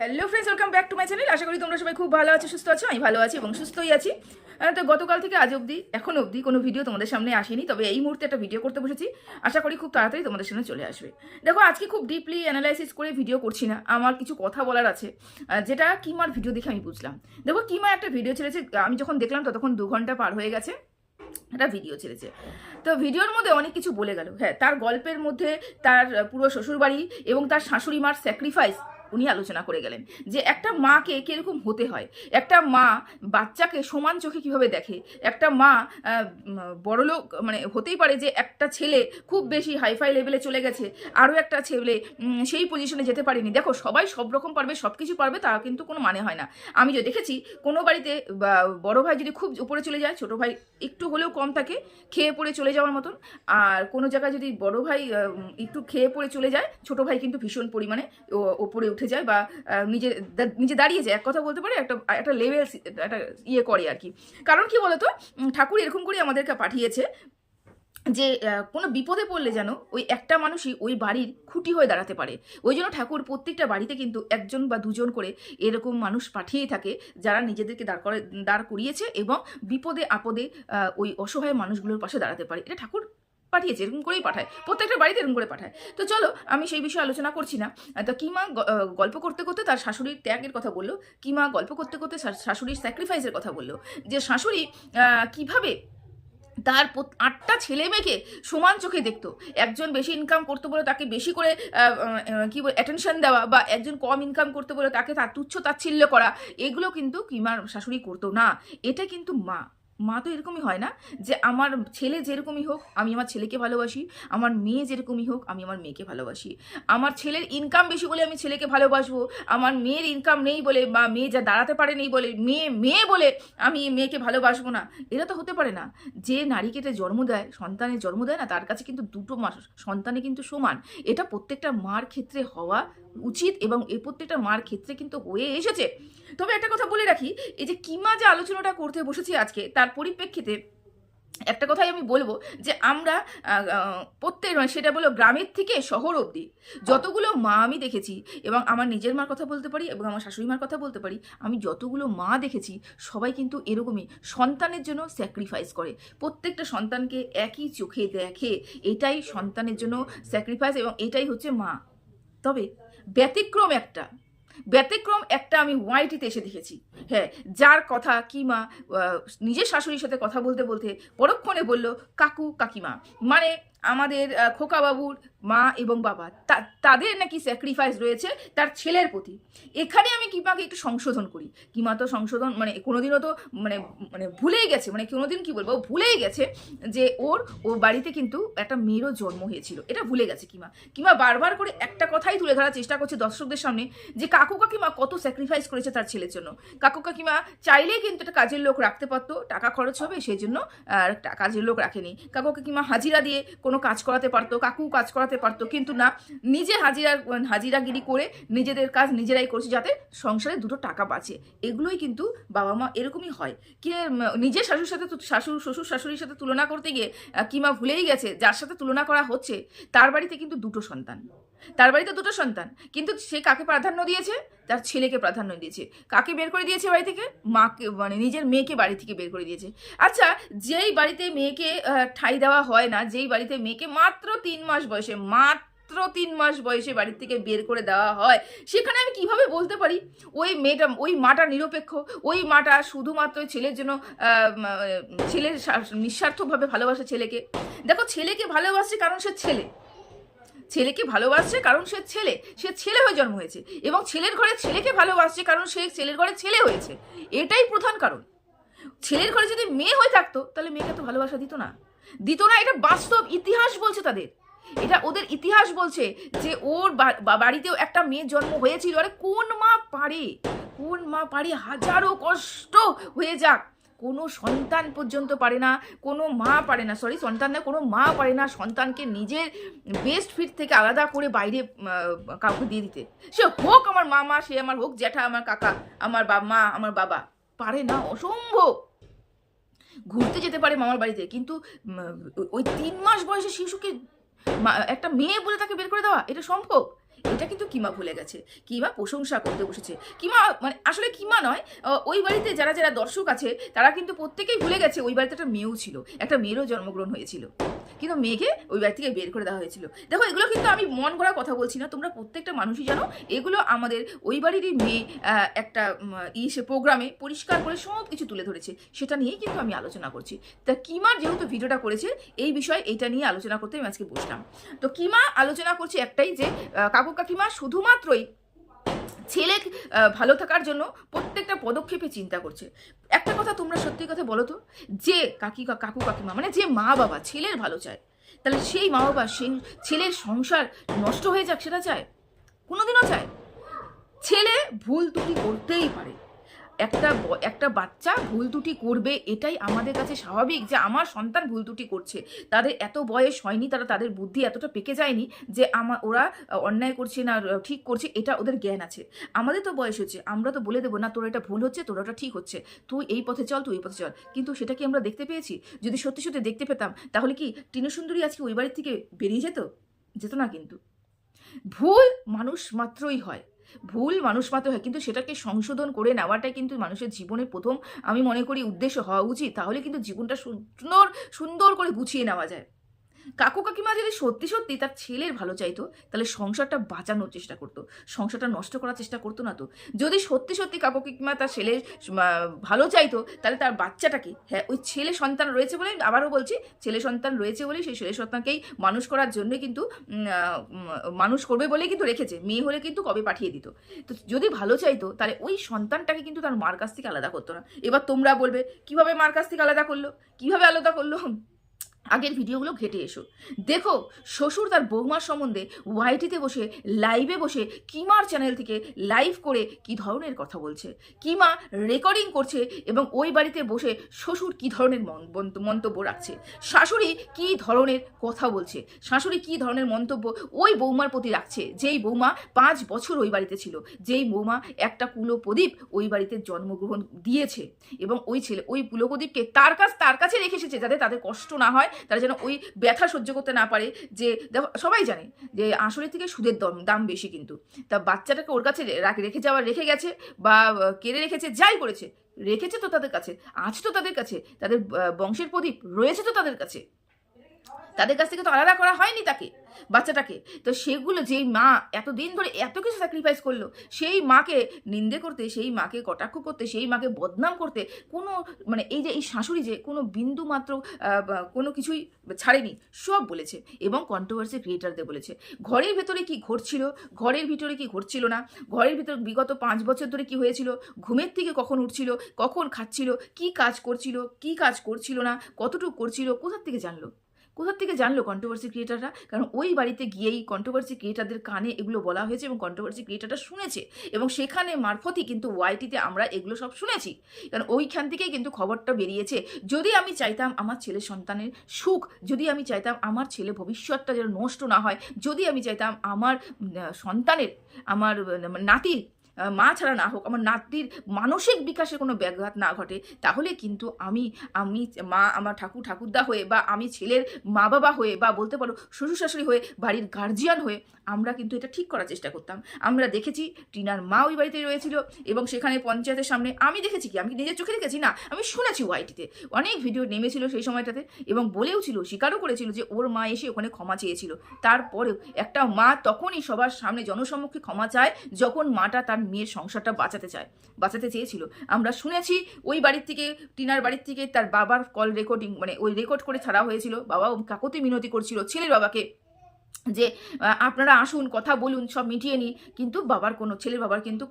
Hello friends welcome back to my channel আশা করি তোমরা সবাই খুব ভালো আছো, সুস্থ আছো, আমি ভালো আছি এবং সুস্থই আছি। তো গতকাল থেকে আজ অবধি, এখন অবধি কোনো ভিডিও তোমাদের সামনে আসেনি, তবে এই মুহূর্তে একটা ভিডিও করতে বসেছি। আশা করি খুব তাড়াতাড়ি তোমাদের সামনে চলে আসবে। দেখো, আজকে খুব ডিপলি অ্যানালাইসিস করে ভিডিও করছি না, আমার কিছু কথা বলার আছে। যেটা কিমার ভিডিও দেখে আমি বুঝলাম। দেখো কিমা একটা ভিডিও ছেড়েছে, আমি যখন দেখলাম ততক্ষণ দু ঘণ্টা পার হয়ে গেছে, একটা ভিডিও ছেড়েছে। তো ভিডিওর মধ্যে অনেক কিছু বলে গেল। হ্যাঁ তার গল্পের মধ্যে তার পুরো শ্বশুরবাড়ি এবং তার শাশুড়ি মার স্যাক্রিফাইস উনি আলোচনা করে গেলেন যে একটা মাকে কীরকম হতে হয়? একটা মা বাচ্চাকে সমান চোখে কীভাবে দেখে? একটা মা বড়লোক মানে হতেই পারে যে একটা ছেলে খুব বেশি হাইফাই লেভেলে চলে গেছে, আরও একটা ছেলে সেই পজিশনে যেতে পারেনি। দেখো, সবাই সব রকম পারবে সব কিছু পারবে, তা কিন্তু কোনো মানে হয় না। আমি যে দেখেছি, কোনো বাড়িতে বড় ভাই যদি খুব উপরে চলে যায়, ছোট ভাই একটু হলেও কম থাকে, খেয়ে পড়ে চলে যাওয়ার মতন। আর কোনো জায়গায় যদি বড় ভাই একটু খেয়ে পড়ে চলে যায়, ছোট ভাই কিন্তু ভীষণ পরিমাণে ওপরে উঠে যায় বা নিজে নিজে দাঁড়িয়ে যায়, এক কথা বলতে পারে, একটা একটা লেভেল একটা ইয়ে করে আর কি। কারণ কি বলতো ঠাকুর এরকম করে আমাদেরকে পাঠিয়েছে যে কোনো বিপদে পড়লে যেন ওই একটা মানুষই ওই বাড়ির খুঁটি হয়ে দাঁড়াতে পারে। ওই জন্য ঠাকুর প্রত্যেকটা বাড়িতে কিন্তু একজন বা দুজন করে এরকম মানুষ পাঠিয়েই থাকে, যারা নিজেদেরকে দাঁড় করে, দাঁড় করিয়েছে এবং বিপদে, আপদে ওই অসহায় মানুষগুলোর পাশে দাঁড়াতে পারে। এটা ঠাকুর পাঠিয়েছে, এরকম করেই পাঠায়। প্রত্যেকটা বাড়িতে এরকম করে পাঠায়। তো চলো, আমি সেই বিষয়ে আলোচনা করছি না। তো কিমা গল্প করতে করতে তার শাশুড়ির ত্যাগের কথা বলল। কিমা গল্প করতে করতে শাশুড়ির স্যাক্রিফাইসের কথা বলল। যে শাশুড়ি কীভাবে তার আটটা ছেলে মেয়েকে সমান চোখে দেখতো। একজন বেশি ইনকাম করতে বলে তাকে বেশি করে কি বলে অ্যাটেনশন দেওয়া বা একজন কম ইনকাম করতে বলে তাকে তার তুচ্ছ তাচ্ছিল্য করা, এগুলো কিন্তু কিমার শাশুড়ি করতো না। এটা কিন্তু মা। মা তো এরকমই হয় না যে আমার ছেলে যেরকমই হোক, আমি আমার ছেলেকে ভালোবাসি, আমার মেয়ে যেরকমই হোক, আমি আমার মেয়েকে ভালোবাসি। আমার ছেলের ইনকাম বেশি বলে আমি ছেলেকে ভালোবাসবো, আমার মেয়ের ইনকাম নেই বলে বা মেয়ে যা দাঁড়াতে পারে নেই বলে, মেয়ে মেয়ে বলে আমি মেয়েকে ভালোবাসবো না। এটা তো হতে পারে না। যে নারীকে এটা জন্ম দেয়, সন্তানের জন্ম দেয় না, তার কাছে কিন্তু দুটো মা, সন্তানে কিন্তু সমান। এটা প্রত্যেকটা মার ক্ষেত্রে হওয়া উচিত এবং এ প্রত্যেকটা মার ক্ষেত্রে কিন্তু হয়ে এসেছে। তবে একটা কথা বলে রাখি, এই যে কিমা যে আলোচনাটা করতে বসেছি আজকে, তার পরিপ্রেক্ষিতে একটা কথাই আমি বলব যে আমরা প্রত্যেক মানে সেটা বলো গ্রামের থেকে শহর অবধি যতগুলো মা আমি দেখেছি এবং আমার নিজের মার কথা বলতে পারি এবং আমার শাশুড়ি মার কথা বলতে পারি, আমি যতগুলো মা দেখেছি সবাই কিন্তু এরকমই সন্তানের জন্য স্যাক্রিফাইস করে। প্রত্যেকটা সন্তানকে একই চোখে দেখে এটাই সন্তানের জন্য স্যাক্রিফাইস এবং এটাই হচ্ছে মা। তবে ব্যতিক্রম একটা ব্যতিক্রম একটা আমি ওয়াইটিতে এসে দেখেছি। হ্যাঁ যার কথা কিমা নিজের শাশুড়ির সাথে কথা বলতে বলতে পরক্ষণে বলল, কাকু, কাকিমা। মানে আমাদের খোকাবাবুর মা এবং বাবা তাদের নাকি স্যাক্রিফাইস রয়েছে তার ছেলের প্রতি। এখানে আমি কিমাকে একটু সংশোধন করি। কিমা তো সংশোধন মানে কোনোদিনও তো মানে মানে ভুলেই গেছে মানে কোনোদিন কি বলব, ভুলেই গেছে যে ওর ও বাড়িতে কিন্তু একটা মেয়েরও জন্ম হয়েছিল। এটা ভুলে গেছে কিমা কিমা বারবার করে একটা কথাই তুলে ধরার চেষ্টা করছে দর্শকদের সামনে যে কাকু কাকিমা কত স্যাক্রিফাইস করেছে তার ছেলের জন্য। কাকু কাকিমা চাইলেই কিন্তু একটা কাজের লোক রাখতে পারতো, টাকা খরচ হবে, সেই জন্য আর কাজের লোক রাখেনি। কাকু কাকিমা হাজিরা দিয়ে কোনো কাজ করাতে পারতো, কাকু কাজ করাতে পারতো। কিন্তু না, নিজে হাজিরা, হাজিরাগিরি করে নিজেদের কাজ নিজেরাই করছে যাতে সংসারে দুটো টাকা বাঁচে। এগুলোই কিন্তু বাবা মা এরকমই হয়। কি নিজের শাশুর সাথে শাশুর শ্বশুর শাশুড়ির সাথে তুলনা করতে গিয়ে কিমা ভুলেই গেছে, যার সাথে তুলনা করা হচ্ছে, তার বাড়িতে কিন্তু দুটো সন্তান। তার বাড়িতে দুটো সন্তান। কিন্তু সে কাকে প্রাধান্য দিয়েছে? তার ছেলেকে প্রাধান্য দিয়েছে। কাকে বের করে দিয়েছে বাড়ি থেকে? মাকে মানে নিজের মেয়েকে বাড়ি থেকে বের করে দিয়েছে। আচ্ছা যেই বাড়িতে মেয়েকে ঠাঁই দেওয়া হয় না, যেই বাড়িতে মেয়েকে মাত্র তিন মাস বয়সে, মাত্র তিন মাস বয়সে বাড়ি থেকে বের করে দেওয়া হয়, সেখানে আমি কীভাবে বলতে পারি? ওই মেয়েটা, ওই মাটা নিরপেক্ষ, ওই মাটা শুধুমাত্র ছেলের জন্য ছেলের স্বা- নিঃস্বার্থভাবে ভালোবাসে ছেলেকে। দেখো, ছেলেকে ভালোবাসে কারণ সে ছেলে। ছেলেকে ভালোবাসছে কারণ সে ছেলে সে ছেলে হয়ে জন্ম হয়েছে এবং ছেলের ঘরে ছেলেকে ভালোবাসছে কারণ সে ছেলের ঘরে ছেলে হয়েছে। এটাই প্রধান কারণ। ছেলের ঘরে যদি মেয়ে হয়ে থাকতো, তাহলে মেয়েকে তো ভালোবাসা দিত না। দিত না, এটা বাস্তব ইতিহাস বলছে তাদের। এটা ওদের ইতিহাস বলছে যে ওর বাড়িতেও একটা মেয়ের জন্ম হয়েছিল। আরে কোন মা পারে? কোন মা পারে? হাজারো কষ্ট হয়ে যাক। কোনো সন্তান পর্যন্ত পারে না, কোনো মা পারে না সরি সন্তান না, কোনো মা পারে না সন্তানকে নিজের বেস্ট ফিট থেকে আলাদা করে বাইরে কাউকে দিয়ে দিতে। সে হোক আমার মামা, সে আমার হোক জ্যাঠা, আমার কাকা, আমার বা, মা, আমার বাবা, পারে না, অসম্ভব। ঘুরতে যেতে পারে মামার বাড়িতে, কিন্তু ওই তিন মাস বয়সে শিশুকে একটা মেয়ে বলে তাকে বের করে দেওয়া, এটা সম্ভব? এটা কিন্তু কিমা ভুলে গেছে। কিমা প্রশংসা করতে বসেছে। কিমা মানে আসলে কিমা নয় ওই বাড়িতে যারা যারা দর্শক আছে, তারা কিন্তু প্রত্যেকেই ভুলে গেছে ওই বাড়িতে একটা মেয়েও ছিল। একটা মেয়েরও জন্মগ্রহণ হয়েছিল। কিন্তু মেয়েকে ওই থেকে বের করে দেওয়া হয়েছিল। দেখো, এগুলো কিন্তু আমি মন করা কথা বলছি না। তোমরা প্রত্যেকটা মানুষই জানো, এগুলো আমাদের ওই বাড়িরই মেয়ে একটা ইসে প্রোগ্রামে পরিষ্কার করে সব কিছু তুলে ধরেছে। সেটা নিয়েই কিন্তু আমি আলোচনা করছি। তা কিমার যেহেতু ভিডিওটা করেছে, এই বিষয়ে এটা নিয়ে আলোচনা করতে আমি আজকে বসলাম। তো কিমা আলোচনা করছে একটাই যে কাকু কাকিমা শুধুমাত্রই ছেলে ভালো থাকার জন্য প্রত্যেকটা পদক্ষেপে চিন্তা করছে। একটা কথা তোমরা সত্যি কথা বলো তো, যে কাকি, কাকু, কাকিমা মানে যে মা বাবা ছেলের ভালো চায়, তাহলে সেই মা বাবা, সেই ছেলের সংসার নষ্ট হয়ে যাক, সেটা চায়? কোনোদিনও চায়? ছেলে ভুল ত্রুটি করতেই পারে। একটা একটা বাচ্চা ভুল ত্রুটি করবে, এটাই আমাদের কাছে স্বাভাবিক যে আমার সন্তান ভুল ত্রুটি করছে। তাদের এত বয়স হয়নি, তারা তাদের বুদ্ধি এতটা পেকে যায়নি যে আমার ওরা অন্যায় করছে না ঠিক করছে, এটা ওদের জ্ঞান আছে। আমাদের তো বয়স হচ্ছে, আমরা তো বলে দেবো, না, তোর এটা ভুল হচ্ছে, তোর ওটা ঠিক হচ্ছে। তুই এই পথে চল, তুই এই পথে চল। কিন্তু সেটা কি আমরা দেখতে পেয়েছি? যদি সত্যি সত্যি দেখতে পেতাম, তাহলে কি টিনু সুন্দরী আজকে ওই বাড়ির থেকে বেরিয়ে যেত? যেত না কিন্তু। ভুল মানুষ মাত্রই হয়। ভুল মানুষ মাত্র হয়, কিন্তু সেটাকে সংশোধন করে নেওয়াটাই কিন্তু মানুষের জীবনে প্রথম, আমি মনে করি, উদ্দেশ্য হওয়া উচিত। তাহলে কিন্তু জীবনটা সুন্দর সুন্দর করে গুছিয়ে নেওয়া যায়। কাকু কাকিমা যদি সত্যি সত্যি তার ছেলের ভালো চাইতো, তাহলে সংসারটা বাঁচানোর চেষ্টা করতো। সংসারটা নষ্ট করার চেষ্টা করতো না তো। যদি সত্যি সত্যি কাকু কাকিমা তার ছেলের ভালো চাইতো, তাহলে তার বাচ্চাটাকে হ্যাঁ ওই ছেলে সন্তান রয়েছে বলে আবারও বলছি, ছেলে সন্তান রয়েছে বলে সেই ছেলে সন্তানকেই মানুষ করার জন্য কিন্তু মানুষ করবে বলেই কিন্তু রেখেছে। মেয়ে হলে কিন্তু কবে পাঠিয়ে দিত। তো যদি ভালো চাইতো, তাহলে ওই সন্তানটাকে কিন্তু তার মার কাছ থেকে আলাদা করতো না। এবার তোমরা বলবে, কীভাবে মার কাছ থেকে আলাদা করল? কীভাবে আলাদা করল? আগের ভিডিওগুলো ঘেটে এসো। দেখো, শ্বশুর তার বৌমার সম্বন্ধে ওয়াইটিতে বসে, লাইভে বসে, কিমার চ্যানেল থেকে লাইভ করে কি ধরনের কথা বলছে? কিমা রেকর্ডিং করছে এবং ওই বাড়িতে বসে শ্বশুর কি ধরনের মন- মন্তব্য রাখছে? শাশুড়ি কি ধরনের কথা বলছে? শাশুড়ি কি ধরনের মন্তব্য ওই বৌমার প্রতি রাখছে? যেই বৌমা পাঁচ বছর ওই বাড়িতে ছিল, যেই বৌমা একটা কুলো প্রদীপ ওই বাড়িতে জন্মগ্রহণ দিয়েছে এবং ওই ছেলে, ওই পুলকদীপকে তার কাছ, তার কাছে রেখে এসেছে যাতে তাদের কষ্ট না হয় তারা যেন ওই ব্যথা সহ্য করতে না পারে যে, দেখো, সবাই জানে যে আসলে থেকে সুদের দম, দাম বেশি কিন্তু। তা বাচ্চাটাকে ওর কাছে রাখ- রেখে যাওয়া, রেখে গেছে বা কেড়ে রেখেছে, যাই করেছে রেখেছে তো তাদের কাছে, আছে তো তাদের কাছে, তাদের বংশের প্রদীপ, রয়েছে তো তাদের কাছে। তাদের কাছ থেকে তো আলাদা করা হয়নি তাকে, বাচ্চাটাকে। তো সেগুলো যেই মা এতদিন ধরে এত কিছু স্যাক্রিফাইস করল, সেই মাকে নিন্দে করতে, সেই মাকে কটাক্ষ করতে, সেই মাকে বদনাম করতে কোনো মানে এই যে, এই শাশুড়ি যে কোনো বিন্দু মাত্র কোনো কিছুই ছাড়েনি, সব বলেছে এবং কন্ট্রোভার্সি ক্রিয়েটারদের বলেছে। ঘরের ভেতরে কি ঘটছিল? ঘরের ভিতরে কি ঘটছিল না? ঘরের ভিতর বিগত পাঁচ বছর ধরে কি হয়েছিল? ঘুমের থেকে কখন উঠছিল? কখন খাচ্ছিল? কি কাজ করছিল? কি কাজ করছিল না? কতটুকু করছিল? কোথার থেকে জানলো? কোথার থেকে জানলো কন্ট্রোভার্সি ক্রিয়েটাররা কারণ ওই বাড়িতে গিয়েই কন্ট্রোভার্সি ক্রিয়েটারদের কানে এগুলো বলা হয়েছে এবং কন্ট্রোভার্সি ক্রিয়েটাররা শুনেছে এবং সেখানে মারফতই কিন্তু ওয়াইটিতে আমরা এগুলো সব শুনেছি। কারণ ওইখান থেকেই কিন্তু খবরটা বেরিয়েছে, যদি আমি চাইতাম আমার ছেলে সন্তানের সুখ, যদি আমি চাইতাম আমার ছেলে ভবিষ্যৎটা যেন নষ্ট না হয়, যদি আমি চাইতাম আমার সন্তানের, আমার নাতির মা ছাড়া না হোক, আমার নাতির মানসিক বিকাশে কোনো ব্যাঘাত না ঘটে, তাহলে কিন্তু আমি আমি মা, আমার ঠাকুর, ঠাকুরদা হয়ে বা আমি ছেলের মা বাবা হয়ে বা বলতে পারো শ্বশুর শাশুড়ি হয়ে, বাড়ির গার্জিয়ান হয়ে, আমরা কিন্তু এটা ঠিক করার চেষ্টা করতাম। আমরা দেখেছি টিনার মা ওই বাড়িতে রয়েছিল এবং সেখানে পঞ্চায়েতের সামনে, আমি দেখেছি কি? আমি নিজের চোখে দেখেছি? না, আমি শুনেছি ওয়াইটিতে। অনেক ভিডিও নেমেছিল সেই সময়টাতে এবং বলেও ছিল, স্বীকারও করেছিল যে ওর মা এসে ওখানে ক্ষমা চেয়েছিল। তারপরেও একটা মা তখনই সবার সামনে জনসম্মুখে ক্ষমা চায় যখন মাটা তার মেয়ের সংসারটা বাঁচাতে চায়, বাঁচাতে চেয়েছিল। আমরা শুনেছি ওই বাড়ির থেকে, টিনার বাড়ির থেকে তার বাবার কল রেকর্ডিং মানে ওই রেকর্ড করে ছাড়া হয়েছিল। বাবা কাকতি মিনতি করছিল, ছেলের বাবাকে যে আপনারা আসুন, কথা বলুন, সব মিটিয়ে নিই কিন্তু বাবার কোনো, ছেলের বাবার কিন্তু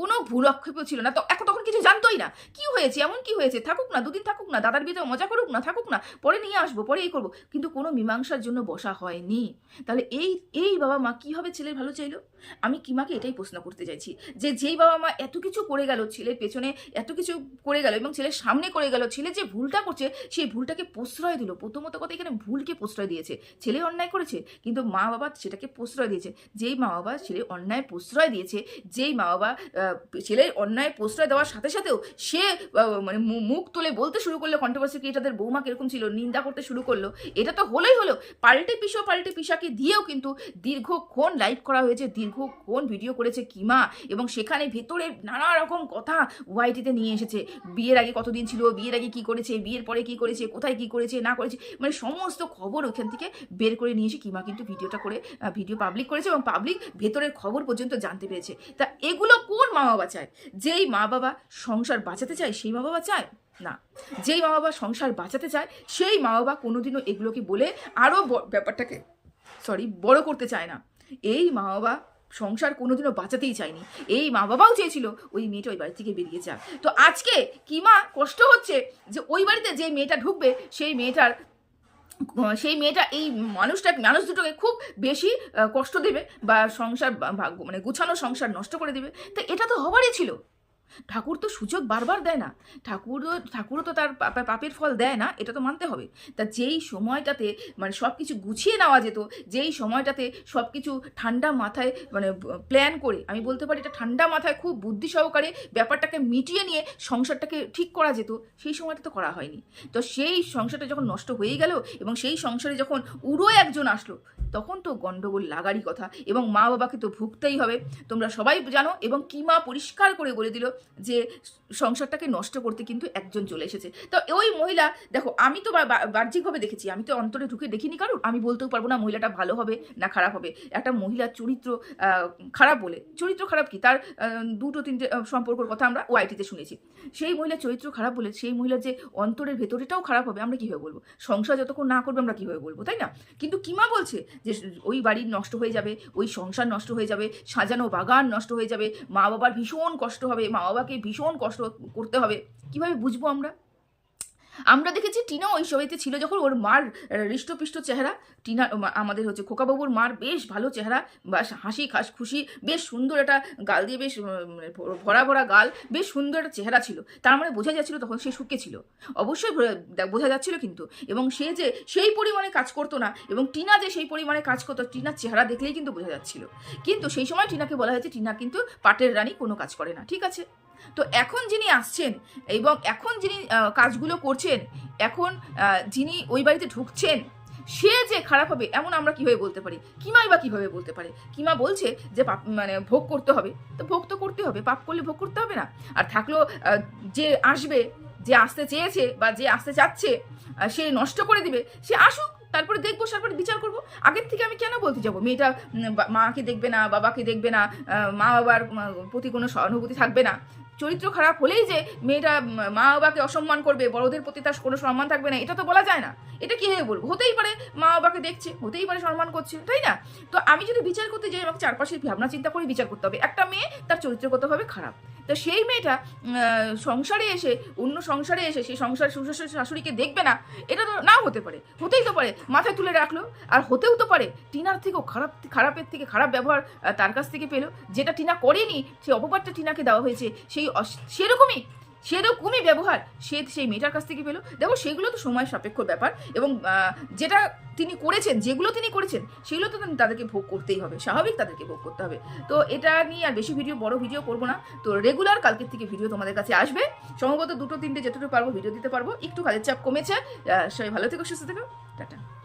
কোনো ভুল আক্ষেপও ছিল না। তো এখন তখন কিছু জানতোই না। কি হয়েছে? এমন কি হয়েছে? থাকুক না, দুদিন থাকুক না, দাদার বিয়েতে মজা করুক না, থাকুক না, পরে নিয়ে আসব, পরে এই করব। কিন্তু কোনো মীমাংসার জন্য বসা হয়নি। তাহলে এই এই বাবা মা কীভাবে ছেলের ভালো চাইলো? আমি কিমাকে এটাই প্রশ্ন করতে চাইছি। যে, যেই বাবা মা এত কিছু করে গেল ছেলের পেছনে, এত কিছু করে গেল এবং ছেলের সামনে করে গেল, ছেলে যে ভুলটা করছে, সেই ভুলটাকে প্রশ্রয় দিল। প্রথমত কথা এখানে ভুলকে প্রশ্রয় দিয়েছে। ছেলে অন্যায় করেছে, কিন্তু মা বাবা সেটাকে প্রশ্রয় দিয়েছে। যেই মা বাবা ছেলে অন্যায় প্রশ্রয় দিয়েছে, যেই মা বাবা ছেলের অন্যায় প্রশ্রয় দেওয়ার সাথে সাথেও সে মানে মুখ তুলে বলতে শুরু করল কন্ট্রোভার্সি কি তাদের বৌমা কীরকম ছিল, নিন্দা করতে শুরু করল। এটা তো হলোই হলো। পাল্টে পিসো, পাল্টে পিসাকে দিয়েও কিন্তু দীর্ঘক্ষণ লাইভ করা হয়েছে, দীর্ঘক্ষণ ভিডিও করেছে কিমা এবং সেখানে ভেতরে নানা রকম কথা ওয়াইটিতে নিয়ে এসেছে। বিয়ের আগে কতদিন ছিল, বিয়ের আগে কি করেছে, বিয়ের পরে কি করেছে, কোথায় কি করেছে, না করেছে মানে সমস্ত খবর ওইখান থেকে বের করে নিয়ে এসে কিমা কিন্তু ভিডিওটা করে ভিডিও পাবলিক করেছে এবং পাবলিক ভেতরের খবর পর্যন্ত জানতে পেরেছে। তা এগুলো কোন মা বাবা চায়? যেই মা বাবা সংসার বাঁচাতে চায়, সেই মা বাবা চায়? না। যেই মা বাবা সংসার বাঁচাতে চায়, সেই মা বাবা কোনোদিনও এগুলোকে বলে আরও ব্যাপারটাকে সরি বড় করতে চায় না। এই মা বাবা সংসার কোনোদিনও বাঁচাতেই চায়নি। এই মা বাবাও চেয়েছিল, ওই মেয়েটা ওই বাড়ি থেকে বেরিয়ে যাক তো আজকে কিমা কষ্ট হচ্ছে যে ওই বাড়িতে যে মেয়েটা ঢুকবে, সেই মেয়েটার সেই মেয়েটা, এই মানুষটা, মানুষ দুটোকে খুব বেশি কষ্ট দেবে বা সংসার ভাগ্য মানে গুছানো সংসার নষ্ট করে দেবে। তো এটা তো হবারই ছিল। ঠাকুর তো সুযোগ বারবার দেয় না। ঠাকুরও ঠাকুরও তো তার পাপের ফল দেয় না, এটা তো মানতে হবে। তা যেই সময়টাতে মানে সব কিছু গুছিয়ে নেওয়া যেত, যেই সময়টাতে সব কিছু ঠান্ডা মাথায় মানে প্ল্যান করে, আমি বলতে পারি এটা ঠান্ডা মাথায় খুব বুদ্ধি সহকারে ব্যাপারটাকে মিটিয়ে নিয়ে সংসারটাকে ঠিক করা যেত, সেই সময়টা তো করা হয়নি। তো সেই সংসারটা যখন নষ্ট হয়ে গেল এবং সেই সংসারে যখন উড়ো একজন আসলো, তখন তো গণ্ডগোল লাগারই কথা এবং মা বাবাকে তো ভুগতেই হবে। তোমরা সবাই জানো এবং কিমা পরিষ্কার করে বলে দিল যে সংসারটাকে নষ্ট করতে কিন্তু একজন চলে এসেছে। তো ওই মহিলা, দেখো, আমি তো বাহ্যিকভাবে দেখেছি, আমি তো অন্তরে ঢুকে দেখিনি কারণ আমি বলতেও পারব না মহিলাটা ভালো হবে না খারাপ হবে। একটা মহিলার চরিত্র খারাপ বলে, চরিত্র খারাপ কি? তার দুটো তিনটে সম্পর্কের কথা আমরা ওয়াইটিতে শুনেছি। সেই মহিলার চরিত্র খারাপ বলে, সেই মহিলার যে অন্তরের ভেতরেটাও খারাপ হবে, আমরা কীভাবে বলব? সংসার যতক্ষণ না করবে, আমরা কীভাবে বলব, তাই না? কিন্তু কিমা বলছে যে, ওই বাড়ি নষ্ট হয়ে যাবে, ওই সংসার নষ্ট হয়ে যাবে, সাজানো বাগান নষ্ট হয়ে যাবে মা বাবার ভীষণ কষ্ট হবে, মা বাবাকে ভীষণ কষ্ট করতে হবে। কীভাবে বুঝব আমরা? আমরা দেখেছি টিনা ওই সময়তে ছিল যখন ওর মার হৃষ্টপিষ্ট চেহারা। টিনা আমাদের হচ্ছে খোকাবাবুর মার বেশ ভালো চেহারা বা হাসি খাস খুশি বেশ সুন্দর একটা গাল দিয়ে বেশ ভরা ভরা গাল, বেশ সুন্দর একটা চেহারা ছিল। তার মানে বোঝা যাচ্ছিল তখন সে সুখে ছিল। অবশ্যই বোঝা- যাচ্ছিল কিন্তু। এবং সে যে সেই পরিমাণে কাজ করতো না, এবং টিনা যে সেই পরিমাণে কাজ করতো, টিনার চেহারা দেখলেই কিন্তু বোঝা যাচ্ছিল। কিন্তু সেই সময় টিনাকে বলা হয়েছে, টিনা কিন্তু পাটের রানী, কোনো কাজ করে না। ঠিক আছে? তো এখন যিনি আসছেন, এবং এখন যিনি কাজগুলো করছেন এখন যিনি ওই বাড়িতে ঢুকছেন, সে যে খারাপ হবে, এমন আমরা কীভাবে বলতে পারি? কিমাই বা কীভাবে বলতে পারে? কিমা বলছে যে পাপ মানে ভোগ করতে হবে। তো ভোগ তো করতে হবে, পাপ করলে ভোগ করতে হবে না। আর থাকল যে আসবে, যে আসতে চেয়েছে বা যে আসতে চাচ্ছে সে নষ্ট করে দিবে, সে আসুক, তারপরে দেখব, তারপরে বিচার করব। আগের থেকে আমি কেন বলতে যাব? মেয়েটা মাকে দেখবে না, বাবাকে দেখবে না মা বাবার প্রতি কোনো সহানুভূতি থাকবে না। চরিত্র খারাপ হলেই যে মেয়েটা মা বাবাকে অসম্মান করবে, বড়দের প্রতি তার কোনো সম্মান থাকবে না, এটা তো বলা যায় না। এটা কীভাবে বলব? হতেই পারে মা বাবাকে দেখছে, হতেই পারে সম্মান করছে, তাই না? তো আমি যদি বিচার করতে যাই, আমাকে চারপাশের ভাবনা চিন্তা করে বিচার করতে হবে। একটা মেয়ে তার চরিত্রগতভাবে খারাপ। তো সেই মেয়েটা সংসারে এসে, অন্য সংসারে এসে সেই সংসার শ্বশুর শাশুড়িকে দেখবে না, এটা তো নাও হতে পারে। হতেই তো পারে, মাথায় তুলে রাখল, আর হতেও তো পারে। টিনার থেকেও খারাপ, খারাপের থেকে খারাপ ব্যবহার তার কাছ থেকে পেল। যেটা টিনা করেনি, সেই অপবাদটা টিনাকে দেওয়া হয়েছে, সেই অস- সেরকমই সেরকমই ব্যবহার সে, সেই মেয়েটার কাছ থেকে পেল। দেখো, সেগুলো তো সময় সাপেক্ষ ব্যাপার এবং যেটা তিনি করেছেন, যেগুলো তিনি করেছেন, সেগুলো তো তাদেরকে ভোগ করতেই হবে। স্বাভাবিক তাদেরকে ভোগ করতে হবে। তো এটা নিয়ে আর বেশি ভিডিও, বড় ভিডিও করব না। তো রেগুলার কালকের থেকে ভিডিও তোমাদের কাছে আসবে। সম্ভবত দুটো, তিনটে, যেটুকু পারব ভিডিও দিতে পারব। একটু কাজের চাপ কমেছে। সবাই ভালো থেকো, সুস্থ থেকো। টাটা।